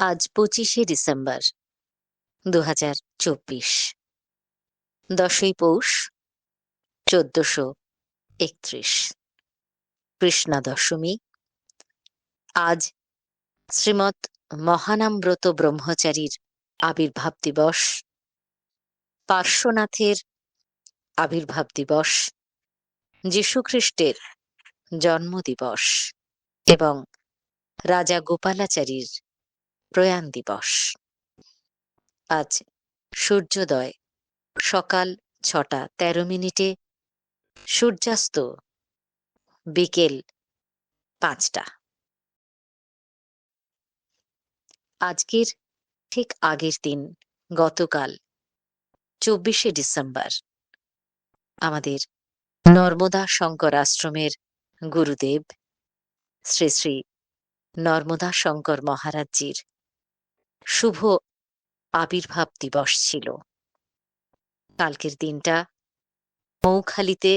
আজ পঁচিশে ডিসেম্বর দু হাজার চব্বিশ। দশই পৌষ, চোদ্দশো একত্রিশ। কৃষ্ণা দশমী। আজ শ্রীমৎ মহানামব্রত ব্রহ্মচারীর আবির্ভাব দিবস। পার্শ্বনাথের আবির্ভাব দিবস। যীশুখ্রিস্টের জন্মদিবস। এবং রাজা গোপালাচারীর প্রয়াণ দিবস। আজ সূর্যোদয়, সকাল ছটা তেরো মিনিটে। সূর্যাস্ত বিকেল পাঁচটা। আজকের ঠিক আগের দিন, গতকাল চব্বিশে ডিসেম্বর। আমাদের নর্মদা শঙ্কর আশ্রমের গুরুদেব শ্রী শ্রী নর্মদা শঙ্কর মহারাজজির শুভ আবির্ভাব দিবস ছিল। কালকের দিনটা মৌখালিতে,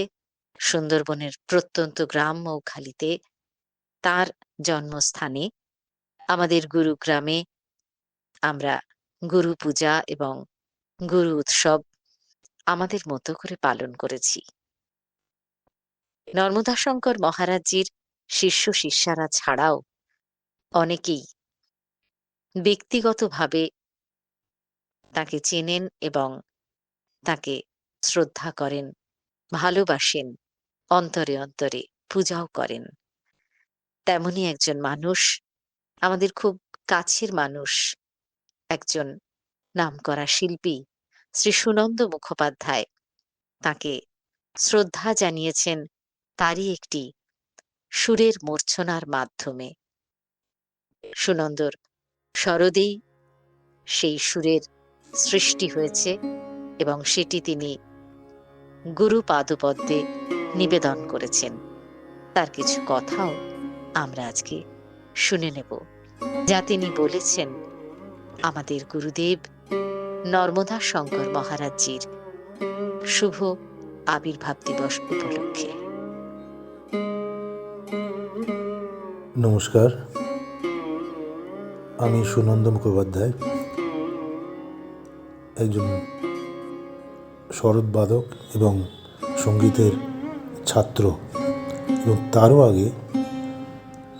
সুন্দরবনের প্রত্যন্ত গ্রাম মৌখালিতে তার জন্মস্থানে আমাদের গুরুগ্রামে আমরা গুরু পূজা এবং গুরু উৎসব আমাদের মতো করে পালন করেছি। নর্মদা শঙ্কর মহারাজজির শিষ্য শিষ্যারা ছাড়াও অনেকেই ব্যক্তিগতভাবে তাকে চেনেন এবং তাকে শ্রদ্ধা করেন, ভালোবাসেন, অন্তরে অন্তরে পূজাও করেন। তেমনি একজন মানুষ, আমাদের খুব কাছের মানুষ, একজন নামকরা শিল্পী শ্রী সুনন্দ মুখোপাধ্যায়, তাকে শ্রদ্ধা জানিয়েছেন তারই একটি সুরের মূর্ছনার মাধ্যমে। সুনন্দর শরদেই সেই সুরের সৃষ্টি হয়েছে এবং সেটি তিনি গুরু পাদপদ্মে নিবেদন করেছেন। তার কিছু কথাও আমরা আজকে শুনে নেব। যা তিনি বলেছেন আমাদের গুরুদেব নর্মদা শঙ্কর মহারাজজির শুভ আবির্ভাব দিবস উপলক্ষে। নমস্কার। আমি সুনন্দ মুখোপাধ্যায়, একজন শরৎবাদক এবং সঙ্গীতের ছাত্র। এবং তারও আগে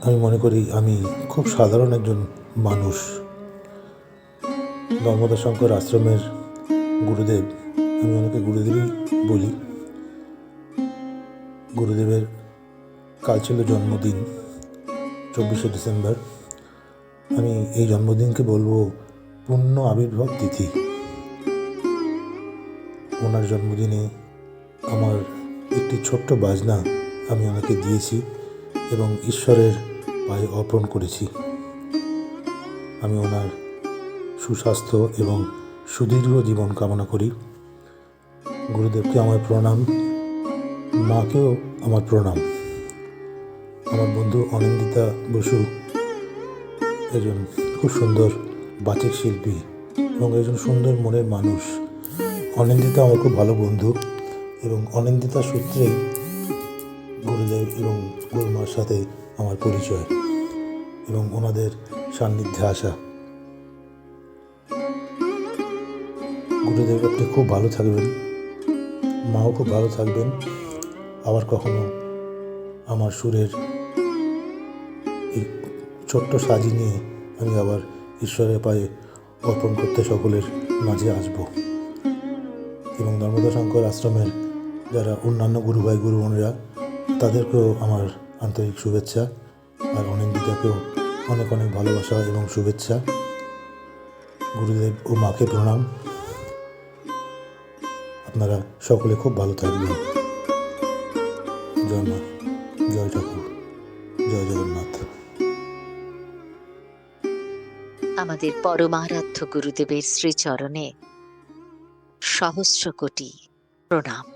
আমি মনে করি আমি খুব সাধারণ একজন মানুষ। নর্মদা শঙ্কর আশ্রমের গুরুদেব। আমি ওনাকে গুরুদেবই বলি। গুরুদেবের কাল ছিল জন্মদিন, চব্বিশে ডিসেম্বর। আমি এই জন্মদিনকে বলব পূর্ণ আবির্ভাব তিথি। ওনার জন্মদিনে আমার একটি ছোট্ট বাজনা আমি ওনাকে দিয়েছি এবং ঈশ্বরের পায়ে অর্পণ করেছি। আমি ওনার সুস্বাস্থ্য এবং সুদীর্ঘ জীবন কামনা করি। গুরুদেবকে আমার প্রণাম, মাকেও আমার প্রণাম। আমার বন্ধু অনিন্দিতা বসু একজন খুব সুন্দর বাচিক শিল্পী এবং একজন সুন্দর মনের মানুষ। অনিন্দিতা আমার খুব ভালো বন্ধু এবং অনিন্দিতা সূত্রেই গুরুদেব এবং গুরুমার সাথে আমার পরিচয় এবং ওনাদের সান্নিধ্যে আসা। গুরুদেব আপনি খুব ভালো থাকবেন, মাও খুব ভালো থাকবেন। আবার কখনো আমার সুরের ছোট্ট সাজি নিয়ে আমি আবার ঈশ্বরের পায়ে অর্পণ করতে সকলের মাঝে আসব। এবং নর্মদা শঙ্কর আশ্রমের যারা অন্যান্য গুরু ভাই, গুরু বোনেরা, তাদেরকেও আমার আন্তরিক শুভেচ্ছা আর অনিন্দিতাকেও অনেক অনেক ভালোবাসা এবং শুভেচ্ছা। গুরুদেব ও মাকে প্রণাম। আপনারা সকলে খুব ভালো থাকবেন। জয় মা, জয় ঠাকুর, জয় জগন্নাথ। আমাদের পরমারাধ্য গুরুদেবের শ্রীচরণে সহস্র কোটি প্রণাম।